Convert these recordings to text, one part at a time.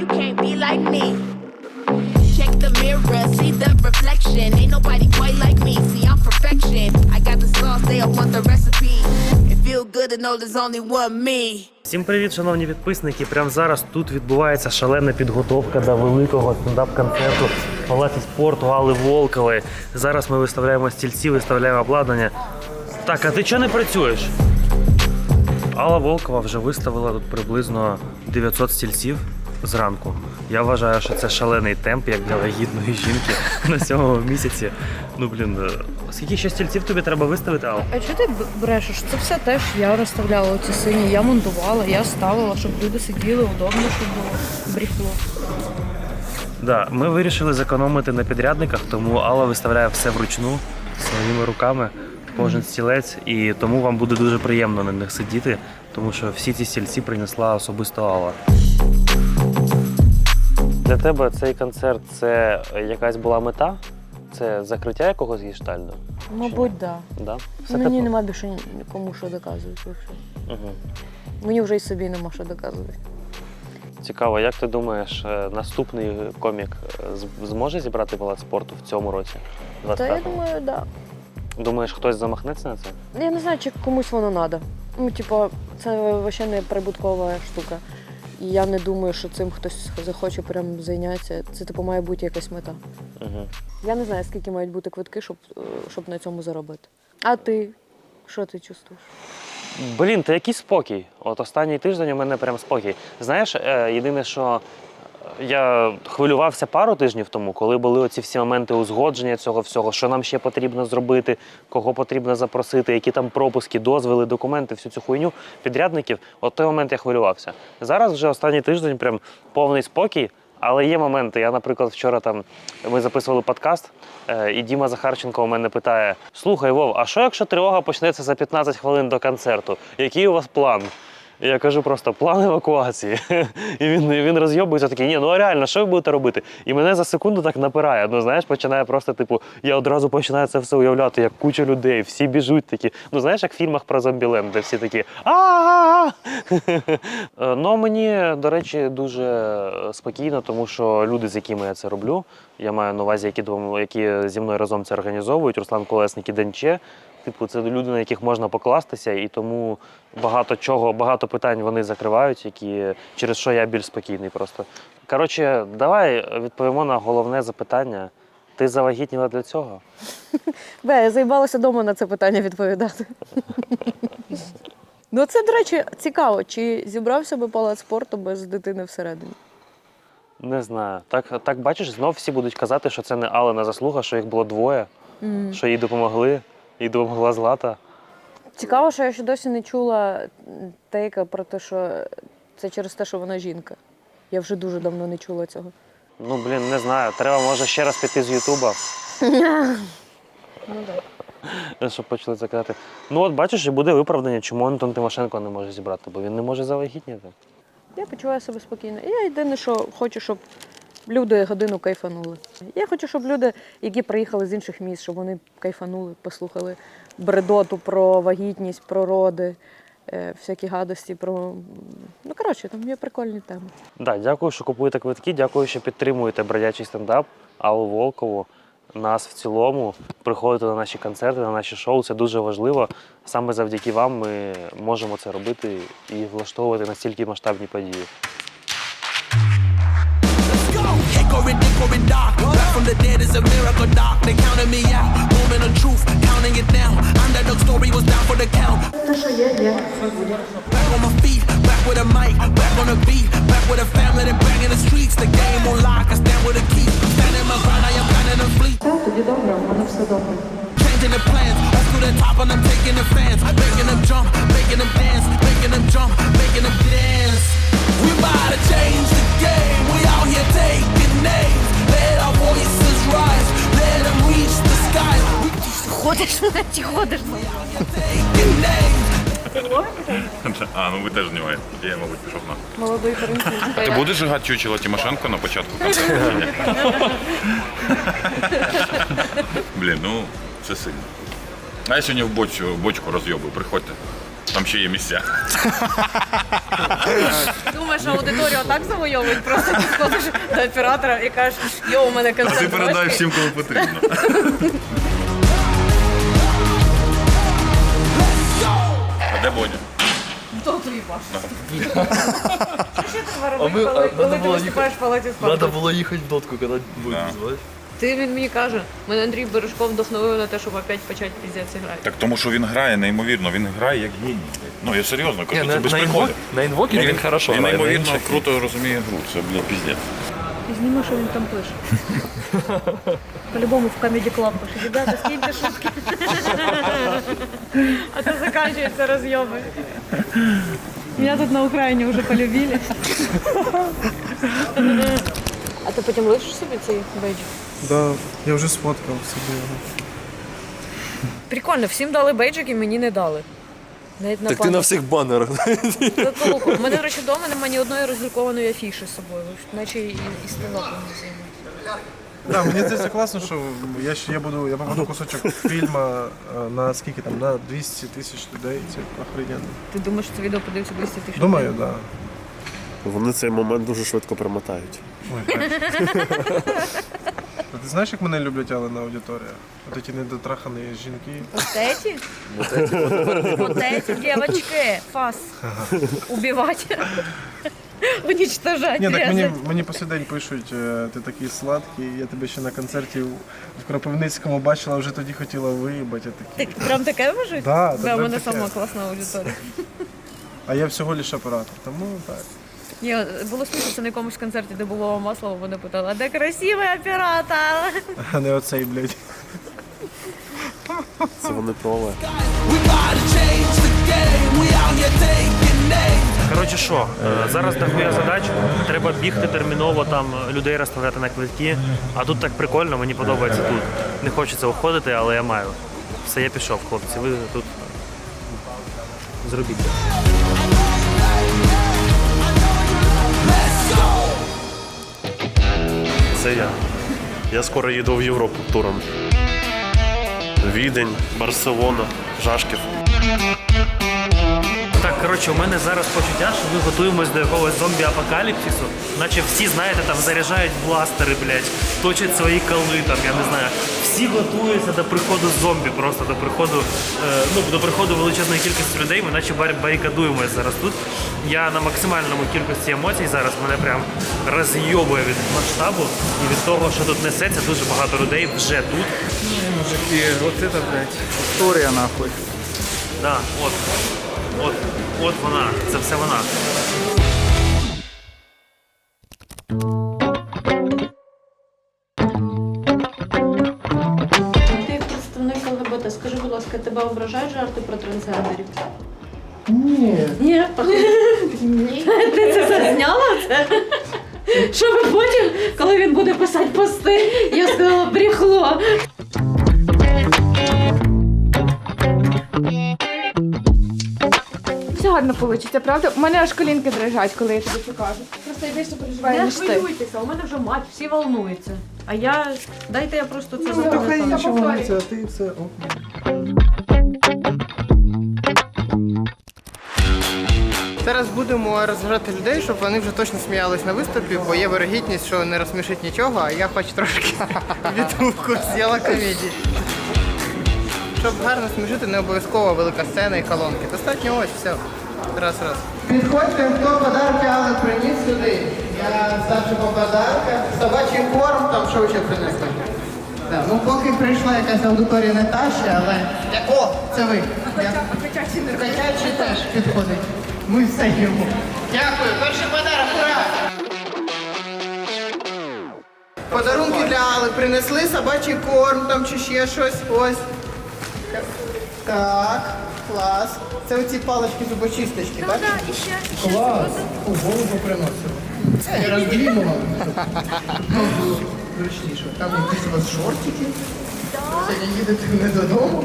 you can't be like me. Check the mirror, see the reflection. Ain't nobody quite like me. See, I'm perfection. I got the sauce, they all want the recipe. It feel good to know there's only one me. Всім привіт, шановні підписники. Прямо зараз тут відбувається шалена підготовка до великого стендап-концерту в палаці спорту Алли Волкової. Зараз ми виставляємо стільці, виставляємо обладнання. Так, а ти чого не працюєш? Алла Волкова вже виставила тут приблизно 900 стільців зранку. Я вважаю, що це шалений темп, як для вагітної жінки на сьомому місяці. Ну блін, е, скільки ще стільців тобі треба виставити, Алла? А чого ти брешеш? Це все теж я розставляла ці сині, я монтувала, я ставила, щоб люди сиділи удобно, щоб було бріхло. Да, ми вирішили зекономити на підрядниках, тому Алла виставляє все вручну своїми руками, кожен стілець, і тому вам буде дуже приємно на них сидіти, тому що всі ці стільці принесла особисто Алла. Для тебе цей концерт це якась була мета? Це закриття якогось гештальду? Мабуть, так. Да? Да. Мені нема більше нікому що доказувати. Угу. Мені вже і собі нема що доказувати. Цікаво, як ти думаєш, е, наступний комік е, зможе зібрати палац спорту в цьому році? Та я думаю, так. Да. Думаєш, хтось замахнеться на це? Я не знаю, чи комусь воно треба. Ну, типа, це взагалі не прибуткова штука. І я не думаю, що цим хтось захоче прям зайнятися. Це типу має бути якась мета. Угу. Я не знаю, скільки мають бути квитки, щоб, е, щоб на цьому заробити. А ти? Що ти чувствуєш? Блін, та який спокій. От останній тиждень у мене прям спокій. Знаєш, е, єдине, що я хвилювався пару тижнів тому, коли були оці всі моменти узгодження цього всього, що нам ще потрібно зробити, кого потрібно запросити, які там пропуски, дозволи, документи, всю цю хуйню підрядників. От той момент я хвилювався. Зараз вже останній тиждень прям повний спокій. Але є моменти. Я, наприклад, вчора там ми записували подкаст, е, і Діма Захарченко у мене питає: Слухай, Вов, а що якщо тривога почнеться за 15 хвилин до концерту? Який у вас план? Я кажу просто план евакуації. І він, він розйобується такий, ні, ну а реально, що ви будете робити? І мене за секунду так напирає. Ну знаєш, починає просто, типу, я одразу починаю це все уявляти, як куча людей, всі біжуть такі. Ну знаєш, як в фільмах про зомбіленд, де всі такі а Ну мені, до речі, дуже е, спокійно, тому що люди, з якими я це роблю, я маю на увазі, які зі мною разом це організовують, Руслан Колесник і Денче. Типу, це люди, на яких можна покластися, і тому багато чого, багато питань вони закривають, які через що я більш спокійний просто. Коротше, давай відповімо на головне запитання. Ти завагітніла для цього? Бе, я заїбалася вдома на це питання відповідати. ну, це, до речі, цікаво, чи зібрався би палац спорту без дитини всередині? Не знаю. Так, так бачиш, знов всі будуть казати, що це не Алена заслуга, що їх було двоє, Мгм. що їй допомогли, їй допомогла Злата. Цікаво, що я ще досі не чула тейка про те, що це через те, що вона жінка. Я вже дуже давно не чула цього. Ну, блін, не знаю. Треба, може, ще раз піти з Ютуба, Ну так. щоб почали це казати. Ну, от бачиш, і буде виправдання, чому Антон Тимошенко не може зібрати, бо він не може завагітніти. Я почуваю себе спокійно. Я єдине, що хочу, щоб люди годину кайфанули. Я хочу, щоб люди, які приїхали з інших міст, щоб вони кайфанули, послухали бредоту про вагітність, про роди, е, всякі гадості, про. Ну, коротше, там є прикольні теми. Да, дякую, що купуєте квитки. Дякую, що підтримуєте бродячий стендап, Аллу Волкову, нас в цілому. Приходите на наші концерти, на наші шоу. Це дуже важливо. Саме завдяки вам ми можемо це робити і влаштовувати настільки масштабні події. corporate doc. Back from the dead is a miracle doc. They counted me out. Moment of truth, counting it down. Underdog story was down for the count. Back on my feet, back with a mic, back on a beat, back with a family, then back in the streets. The game on lock, I stand with a key. Standing my ground, I am planning a fleet. Changing the plans, up to the top, and I'm taking the fans. Making them jump, making them dance, making them jump, making them dance. We about to change the game. We out here taking names. Let our voices rise. Let them reach the sky. We Ходиш чи ходиш? А, ну ви теж знімаєте. Я, мабуть, пішов на. Молодий француз. Ти будеш жигати чучело Тимошенко на початку концерту? Блін, ну це сильно. А я сьогодні в бочку, в бочку розйобую, приходьте. Там ще є місця. Думаєш, аудиторію так завойовують, просто підходиш до оператора і кажеш, йо, у мене А концерт. ти передай бачиш?» всім, кому потрібно. А де Боня? Хто твій Паш? Що треба А робити, коли, надо коли ти було виступаєш в палаці Надо спорту? было ехать в дотку, когда будет, Да. Ти він мені каже, мене Андрій Бережков вдохновив на те, щоб опять почати піздець грати. Так тому що він грає неймовірно, він грає як геній. Ну я серйозно кажу, Не, це без на, приколів. на інвокері він, хорошо Він неймовірно круто розуміє гру. Це, блядь, піздець. Ти зніми, що він там пише. По-любому в Comedy Club пише, ребята, скиньте шутки. А то заканчивается разъемы. Меня тут на Україні вже полюбили. А ти потім лишиш собі цей бейдж? Да, я вже сфоткав собі його. Прикольно, всім дали бейджик і мені не дали. Навіть на Так ти на всіх банерах. У мене, до речі, вдома немає ні одної роздрукованої афіші з собою, наче і, і стендапом не займаюся. Да, мені здається класно, що я ще я буду, я покажу кусочок фільму е, на скільки там, на 200 тисяч людей. Це охрененно. Ти думаєш, що це відео подивиться 200 тисяч? Думаю. Да. Вони цей момент дуже швидко промотають. Ой, А ти знаєш, як мене люблять Алена аудиторія? От ці недотрахані жінки. Вот эти? Вот эти девочки. Фас. Убивать. Уничтожать. Ні, так мені, резать. мені по сей день пишуть, е, ти такий сладкий, я тебе ще на концерті в в Кропивницькому бачила, вже тоді хотіла виїбати. Я такий. Так, прям таке може? Да, да, прям у мене сама класна аудиторія. А я всього лише оператор. Тому так. Ні, було смішно, це на якомусь концерті, де було масло, вони питали, а де красивий оператор? А не оцей, блядь. Це вони про Олег. We gotta change the game. We out here taking names. Коротше, що, е, зараз дохуя задач, треба бігти терміново, там людей розставляти на квитки. А тут так прикольно, мені подобається тут. Не хочеться уходити, але я маю. Все, я пішов, хлопці. Ви тут зробіть. Це я. Я скоро їду в Європу туром. Відень, Барселона, Жашків. Коротше, у мене зараз почуття, що ми готуємось до якогось зомбі-апокаліпсису, наче всі, знаєте, там заряджають бластери, блядь, точать свої коли, там, я не знаю. Всі готуються до приходу зомбі, просто до приходу, е, ну, до приходу величезної кількості людей, ми наче бар- барикадуємось зараз тут. Я на максимальному кількості емоцій зараз мене прям розйобує від масштабу і від того, що тут несеться, дуже багато людей вже тут. Мужики, вот это, блядь, история нахуй. Да, от, от, от вона, це все вона. Ти як представник ЛГБТ, скажи, будь ласка, тебе ображають жарти про трансгендерів? Ні. Ні? Ні. Ти це все зняла це? Щоб потім, коли він буде писати пости, я сказала брехло. Гарно вийде, правда? У мене аж колінки дрижать, коли я тобі покажу. Просто я більше переживаю, Не ніж ти. хвилюйтеся, у мене вже мать, всі волнуються. А я. Дайте я просто це Хай запам'ятаю. інші волнуються, а ти все. ок. Зараз будемо розважати людей, щоб вони вже точно сміялись на виступі, бо є вирогідність, що не розсмішить нічого, а я хоч трошки відгуку з'їла комедії. Щоб гарно смішити, не обов'язково велика сцена і колонки. Достатньо ось, все. Раз, раз. Підходьте, хто подарки але приніс сюди. Я старший по подарках. Собачий корм, там що ще принесли. Да, ну поки прийшла якась аудиторія не та ще, але. О, це ви. Котячий теж підходить. Ми все їмо. Дякую, перший подарок, ура! Подарунки для Алли принесли, собачий корм там чи ще щось. Ось. Так, клас. Це оці палички зубочисточки, бачиш? і ще, і ще Клас! У голову приносили. Це я. Ну, зручніше. Там якісь у вас шортики. Сьогодні їдете не додому.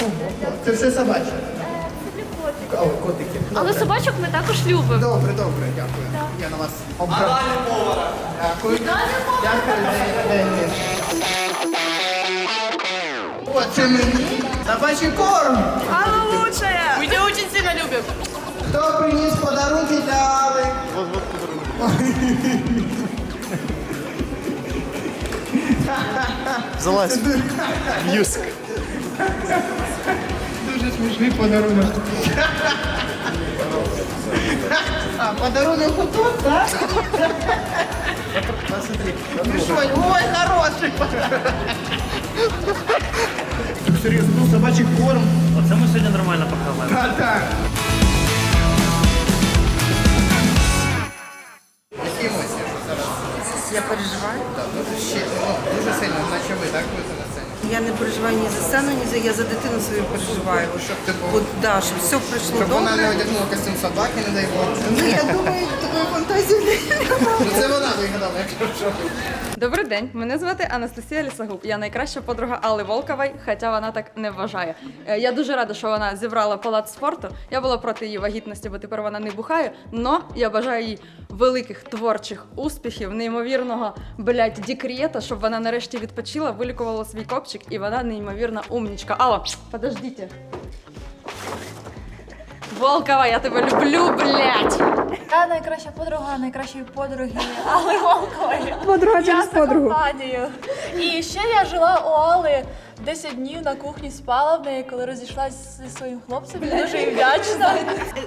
Ого, Це все собаче. О, котики. Але собачок ми також любимо. Добре, добре, дякую. Я на вас обрав. Дякую. Дякую, дайте. О, це мені. Собачий корм! Алла лучшая! Мы тебя очень сильно любим. Хто приніс подарунки для Алли? Залазь. Юск. Дуже смішний подарунок. А, подарунок тут, так? Посмотри. Ну що, ой, хороший подарунок. Серйозно, ну собачий корм. Оце ми сьогодні нормально покриваємо. А так. Які емоції зараз? Я переживаю. Так, дуже ще, ну, дуже сильно, наче ви, так, ви на сцені? Я не переживаю ні за сцену, ні за я за дитину свою переживаю. Щоб, типу, От, да, щоб все пройшло щоб вона не одягнула костюм собаки, не дай Бог. Ну я думаю, такої фантазії немає. Ну це вона вигадала, якщо що. Добрий день, мене звати Анастасія Лісагуб. Я найкраща подруга Алли Волкової, хоча вона так не вважає. Е, Я дуже рада, що вона зібрала палац спорту. Я була проти її вагітності, бо тепер вона не бухає. Но я бажаю їй великих творчих успіхів, неймовірного блядь, декрета, щоб вона нарешті відпочила, вилікувала свій копчик, і вона неймовірна умнічка. Алла, подождіть. Волкова, я тебе люблю, блядь! Я найкраща подруга найкращої подруги але Волкової. Подруга через Я подругу. компанію. І ще я жила у Алли 10 днів на кухні спала в неї, коли розійшлась зі своїм хлопцем. Я дуже їй вдячна.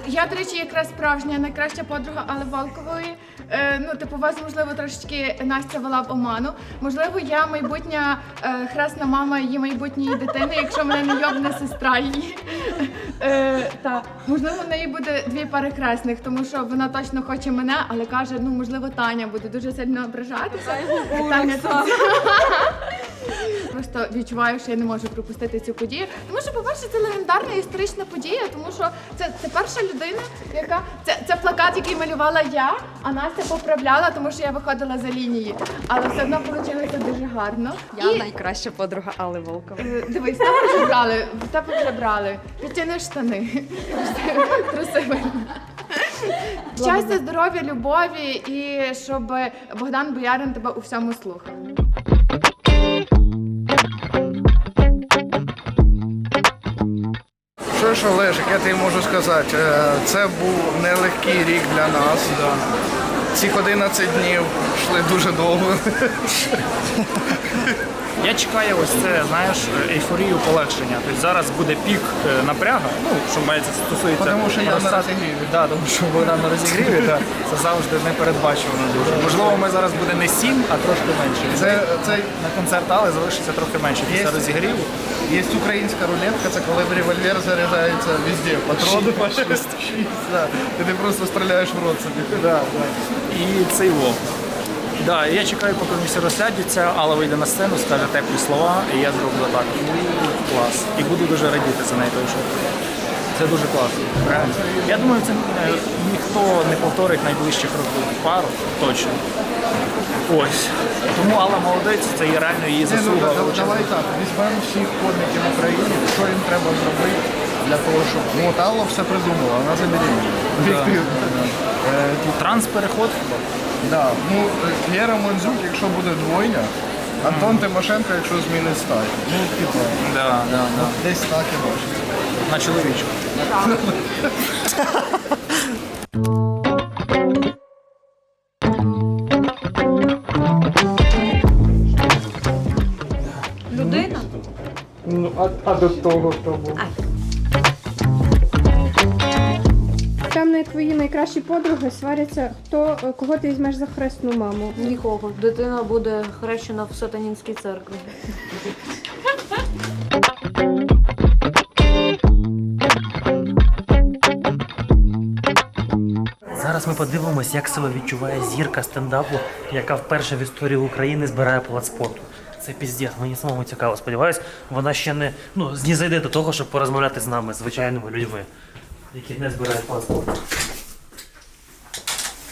Я, до речі, якраз справжня найкраща подруга Алли Волкової. Е, ну, типу, вас, можливо, трошечки Настя вела в оману. Можливо, я майбутня е, хресна мама її майбутньої дитини, якщо мене не йобне сестра її. Е, та. Можливо, в неї буде дві пари хресних, тому що вона точно хоче мене, але каже, ну можливо, Таня буде дуже сильно ображатися. Таня, це- Просто відчуваю, що я не можу пропустити цю подію. Тому що, по-перше, це легендарна історична подія, тому що це, це перша людина, яка це, це плакат, який малювала я, а Настя поправляла, тому що я виходила за лінії. Але все одно вийшло дуже гарно. Я І, найкраща подруга Алли Волкової. е, Дивись, тебе вже брали, тебе вже брали. Підтяни штани. Труси. Щастя, здоров'я, любові і щоб Богдан Боярин тебе у всьому слухав. Що Олежик, я тобі можу сказати, е, це був нелегкий рік для нас. Ці 11 днів йшли дуже довго. Я чекаю ось це, знаєш, ейфорію полегшення. Тобто зараз буде пік е, напрягу, ну, що мається стосується. Тому що я на розігріві. Да, тому що Богдан на розігріві, да, це завжди непередбачувано дуже. Можливо, ми зараз буде не 7, а трошки менше. Це, це на концерт але залишиться трохи менше після розігріву. є українська рулетка, це коли револьвер заряджається везде. Патрони да. І ти просто стріляєш в рот собі. Да, да. І цей во. Да, я чекаю, поки вони всі розсядуться, Алла вийде на сцену, скаже теплі слова, і я зроблю так. Ну, клас. І буду дуже радіти за неї, тому що це дуже класно. Реально. Я думаю, це е, ніхто не повторить найближчих років пару, точно. Ось. Тому Алла молодець, це є реально її ну, заслуга. давай так, візьмемо всіх коміків в Україні, що їм треба зробити для того, щоб... Ну, от Алла все придумала, вона. Об'єктивно. Е, Транс-переход хіба? Да, ну е, Лера Монзюк, якщо буде двойня, Антон Тимошенко, якщо змінить стать. Ну, типу, Да, да, да. десь так і бачу. На чоловічку. Людина? Ну, а, а до того хто був? Там не твої найкращі подруги сваряться, хто е, кого ти візьмеш за хресну маму. Нікого. Дитина буде хрещена в сатанінській церкві. Зараз ми подивимось, як себе відчуває зірка стендапу, яка вперше в історії України збирає палац спорту. Це піздець, мені самому цікаво. Сподіваюсь, вона ще не ну, знізайде до того, щоб порозмовляти з нами, звичайними людьми, які не збирають палац спорту.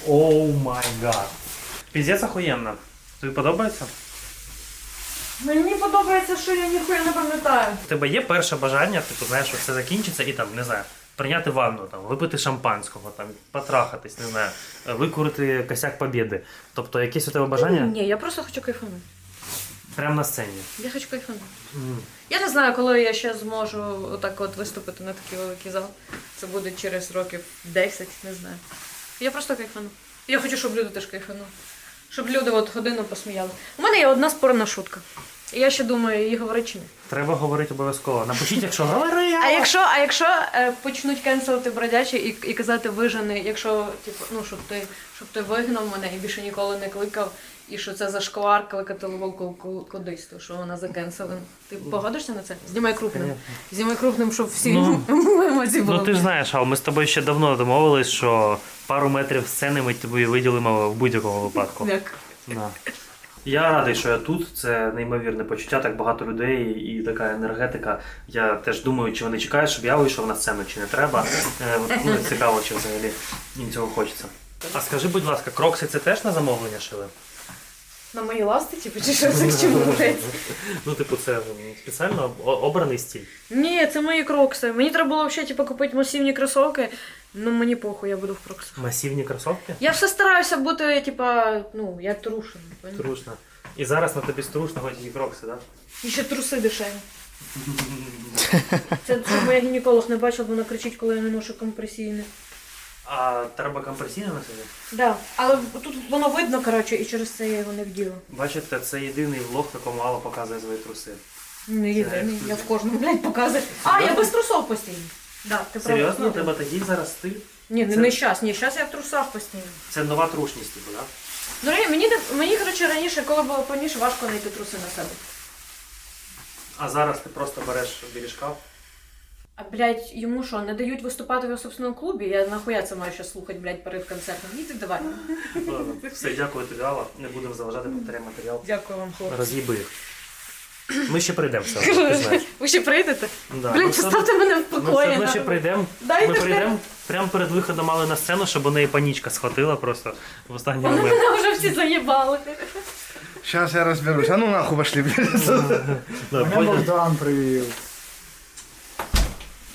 Оу май гад. Піздець охуєнно. Тобі подобається? Мені подобається, що я ніхуя не пам'ятаю. У тебе є перше бажання, типу, знаєш, що все закінчиться і там, не знаю, прийняти ванну, там, випити шампанського, там, потрахатись, не знаю, викурити косяк побєди. Тобто якесь у тебе бажання? Ні, я просто хочу кайфанути. Прямо на сцені. Я хочу кайфанути. Мгм. Я не знаю, коли я ще зможу отак от виступити на такий великий зал. Це буде через років 10, не знаю. Я просто кайфану. Я хочу, щоб люди теж кайфанули. Щоб люди от годину посміяли. У мене є одна спорна шутка. І я ще думаю, її говорити чи ні. Треба говорити обов'язково. Напишіть, якщо говори. А якщо, а якщо е, почнуть кенселити бродячі і, і казати вижени, якщо типу, ну щоб ти щоб ти вигнав мене і більше ніколи не кликав, і що це за шквар кликати волку кудись, то що вона закенселена. Ти погодишся на це? Знімай крупним. Знімай крупним, щоб всі Ну, емоції були. Ну ти ж знаєш, Ал, ми з тобою ще давно домовились, що пару метрів сцени ми тобі виділимо в будь-якому випадку. Як? Да. Я радий, що я тут. Це неймовірне почуття, так багато людей і така енергетика. Я теж думаю, чи вони чекають, щоб я вийшов на сцену, чи не треба. Ну, цікаво, чи взагалі їм цього хочеться. А скажи, будь ласка, крокси це теж на замовлення шили? На мої ласти, типу, чи що це к чому блядь? Ну, типу, це спеціально обраний стиль. Ні, це мої крокси. Мені треба було взагалі типу, купити масивні кросовки. Ну мені похуй, я буду в кроксах. Масивні кросовки? Я все стараюся бути, типа, ну, я трушена. Трушно. І зараз на тобі струшно і крокси, так? І ще труси дешеві. Це, це моя гінеколог не бачила, вона кричить, коли я не ношу компресійне. А треба компресійно носити? Да, але тут воно видно, коротше, і через це я його не вділа. Бачите, це єдиний влог, якому Алла показує свої труси. Не єдиний, я в кожному, блядь, показую. А, я без трусов постійно. Да, ти права. Серйозно, у тебе такий зараз стиль? Ні, не, Це- не щас, ні, щас я в трусах постійно. Це нова трушність, типу, так? Ну, ре- мені, мені, коротше, раніше, коли було повніше, важко знайти труси на себе. А зараз ти просто береш бережкав. А, блядь, йому що, не дають виступати в його собственному клубі? Я нахуя це маю ще слухати, блядь, перед концертом? Ні, давай. Ладно, Все, дякую тобі, Алла. Не будемо заважати, повторяємо матеріал. Дякую вам, хлопці. Роз'їби їх. Ми ще прийдемо все, одно, ти знаєш. Ви ще прийдете? Да, ми Блядь, все поставте мене в Ми все покої. одно ще нахуй. прийдемо. Дайте Ми прийдемо прямо перед виходом мали на сцену, щоб у неї панічка схватила просто в останній Вони момент. мене вже всі заїбали. Зараз я розберусь. А ну нахуй пошли, блядь. Мене Богдан привів.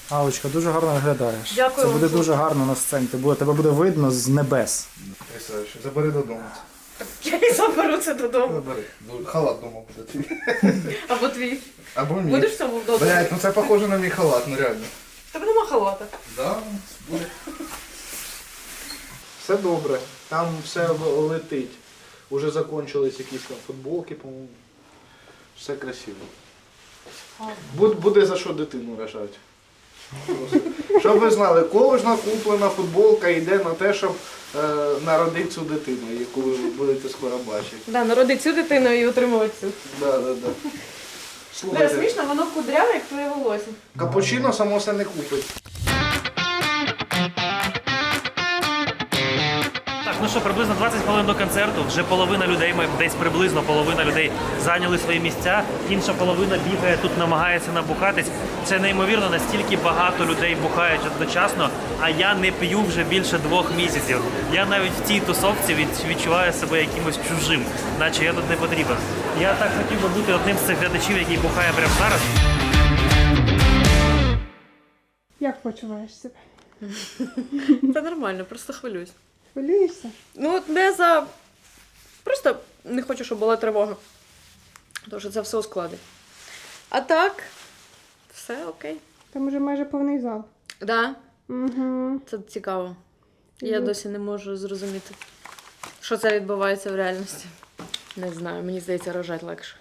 Алочка, дуже гарно виглядаєш. Дякую Це буде вам. дуже гарно на сцені. Ти буде, тебе буде видно з небес. Красавчик, забери додому. Я і заберу це додому. Забери. Ну, Халат дома буде твій. Або твій. Або ні. Будеш в цьому вдома? Блядь, ну це похоже на мій халат, ну реально. Тебе нема халата. Да, буде. Все добре, там все летить. Уже закончились якісь там футболки, по-моєму. Все красиво. Буде за що дитину рожати. Щоб ви знали, кожна куплена футболка йде на те, щоб е, народити цю дитину, яку ви будете скоро бачити. Да, народи цю дитину і отримувати цю. Да, да, да. Бля, Слухайте, смішно, воно кудряве, як твоє волосся. капучино само все не купить. Ну що, приблизно 20 хвилин до концерту. Вже половина людей, ми десь приблизно половина людей зайняли свої місця. Інша половина бігає тут, намагається набухатись. Це неймовірно, настільки багато людей бухають одночасно, а я не п'ю вже більше двох місяців. Я навіть в цій тусовці відчуваю себе якимось чужим, наче я тут не потрібен. Я так хотів би бути одним з цих глядачів, який бухає прямо зараз. Як почуваєш себе? Це нормально, просто хвилююсь. Хвилюєшся? Ну, от не за. Просто не хочу, щоб була тривога. Тому що це все ускладить. А так, все окей. Там уже майже повний зал. Да, Угу. це цікаво. Я Ну. досі не можу зрозуміти, що це відбувається в реальності. Не знаю, мені здається, рожать легше.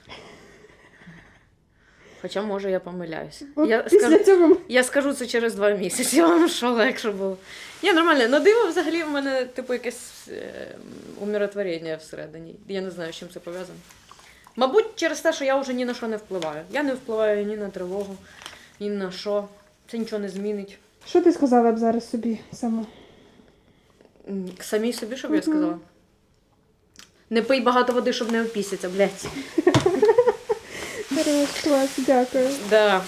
Хоча, може, я помиляюсь. От Я після скажу, цього я скажу це через два місяці, вам що легше було. Ні, нормально. На диво взагалі в мене, типу, якесь е, умиротворення всередині. Я не знаю, з чим це пов'язано. Мабуть, через те, що я вже ні на що не впливаю. Я не впливаю ні на тривогу, ні на що. Це нічого не змінить. Що ти сказала б зараз собі сама? Самій собі, щоб я сказала. Не пий багато води, щоб не опісяться, блядь. Клас, дякую. Да.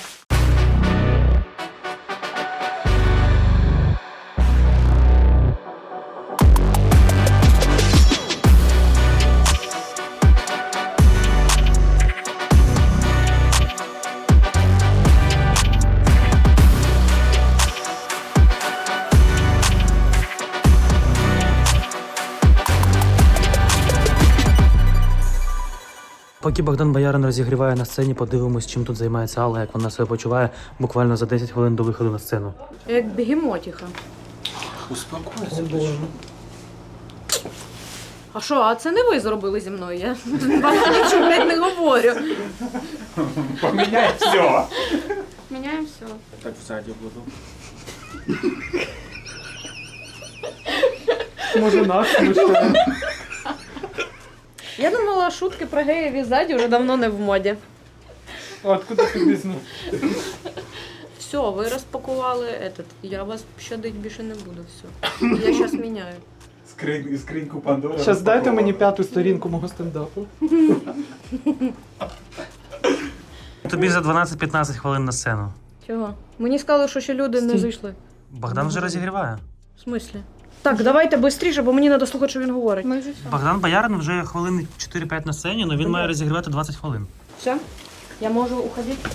Поки Поки Богдан Боярин розігріває на сцені, подивимось, чим тут займається Алла, як вона себе почуває буквально за 10 хвилин до виходу на сцену. Як бігемотіха. Успокойся. А що, а це не ви зробили зі мною? Я вам нічого навіть не говорю. Поміняй все. Міняємо все. Так взаді буду. Може нас смущає. Я думала, шутки про геїв і ззаді вже давно не в моді. Откуда ти бізнес? Все, ви розпакували этот. Я вас щадить більше не буду. Все. Я зараз міняю. Скрин, скриньку Пандори. Щас дайте мені п'яту сторінку мого стендапу. Тобі за 12-15 хвилин на сцену. Чого? Мені сказали, що ще люди не зайшли. Богдан вже розігріває. В смислі? Так, давайте швидше, бо мені треба слухати, що він говорить. Ми вже все. Богдан Боярин вже хвилин 4-5 на сцені, але він має розігрівати 20 хвилин. Все? Я можу уходити?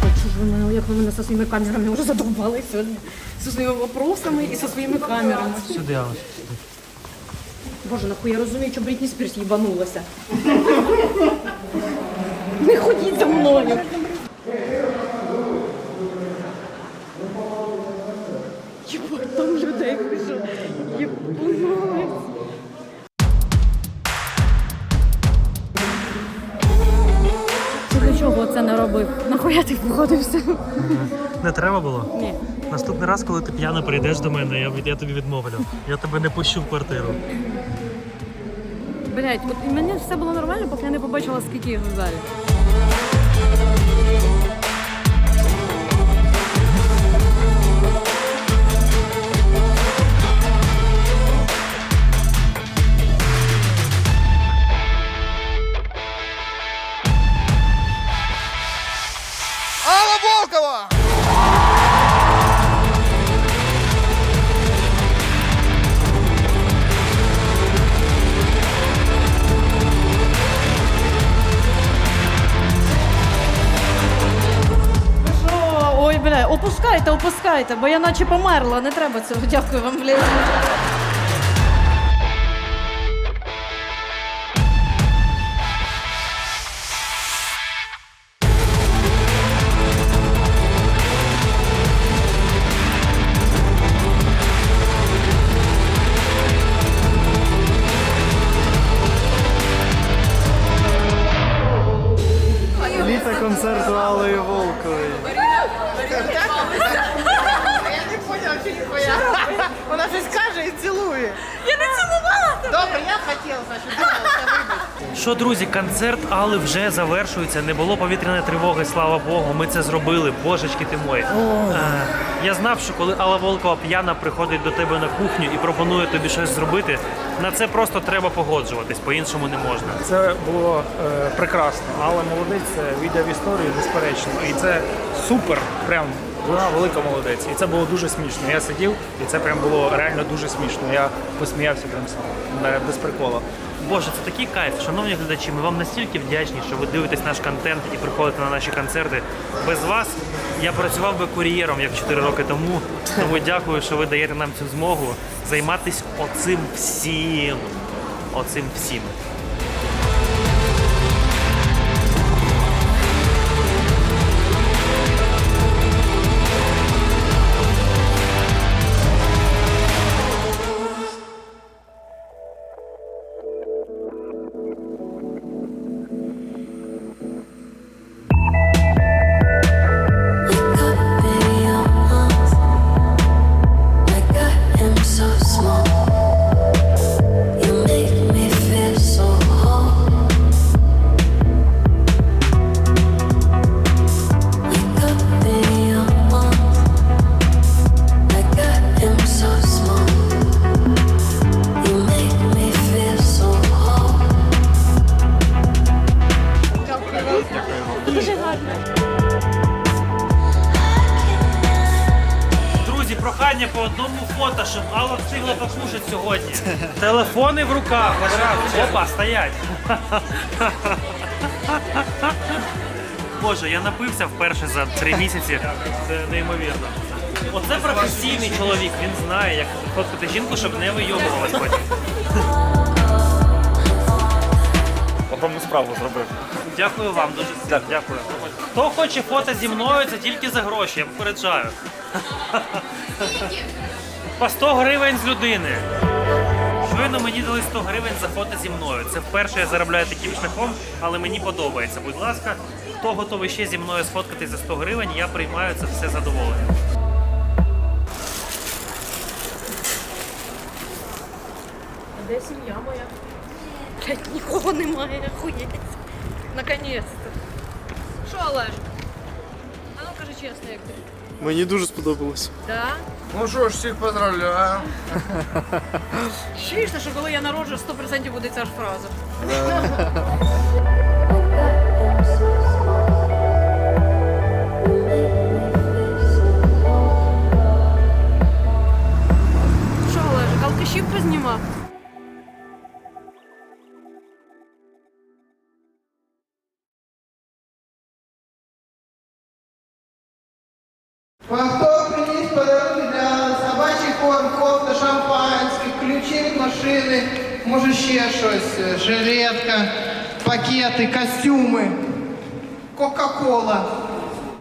Хочу ж ви мене, як ви мене зі своїми камерами вже задовбали сьогодні. Зі своїми вопросами і зі своїми камерами. Сюди, Алла. Боже, нахуй я розумію, що Брітні Спірс їбанулася. Не ходіть за мною. Там людей пишу. Єбануть. Ти для чого це не робив? Нахуя ти виходився? Не треба було? Ні. Наступний раз, коли ти п'яно прийдеш до мене, я, я тобі відмовлю. Я тебе не пущу в квартиру. Блять, от і мені все було нормально, поки я не побачила, скільки їх в залі. Опускайте, опускайте, бо я наче померла, не треба цього. Дякую вам, блядь. Концерт Алли вже завершується. Не було повітряної тривоги, слава Богу. Ми це зробили. Божечки ти мої. Е, я знав, що коли Алла Волкова п'яна приходить до тебе на кухню і пропонує тобі щось зробити, на це просто треба погоджуватись, по-іншому не можна. Це було е, прекрасно, але молодець це відео в історію, безперечно. І це супер, прям вона велика молодець. І це було дуже смішно. Я сидів, і це прям було реально дуже смішно. Я посміявся прям сам, без прикола. Боже, це такий кайф. Шановні глядачі, ми вам настільки вдячні, що ви дивитесь наш контент і приходите на наші концерти. Без вас я працював би кур'єром як 4 роки тому. Тому дякую, що ви даєте нам цю змогу займатися оцим всім. Оцим всім. Сьогодні. Телефони в руках. одразу. Опа, стоять. Боже, я напився вперше за три місяці. Це неймовірно. Оце професійний чоловік. Він знає, як фоткати жінку, щоб не вийобувалась потім. Огромну справу зробив. Дякую вам дуже сильно. Дякую. Хто хоче фото зі мною, це тільки за гроші, я попереджаю. По 100 гривень з людини. Щойно мені дали 100 гривень за фото зі мною. Це вперше я заробляю таким шляхом, але мені подобається. Будь ласка, хто готовий ще зі мною сфоткатись за 100 гривень, я приймаю це все задоволення. А де сім'я моя? Блять, нікого немає, охуєть. Наконець-то. Що, Олеж? А ну кажи чесно, як ти. Мені дуже сподобалось. Да? Ну що ж, всіх поздравляю. Чуєш, що коли я народжу, 100% буде ця ж фраза. hakkı olan.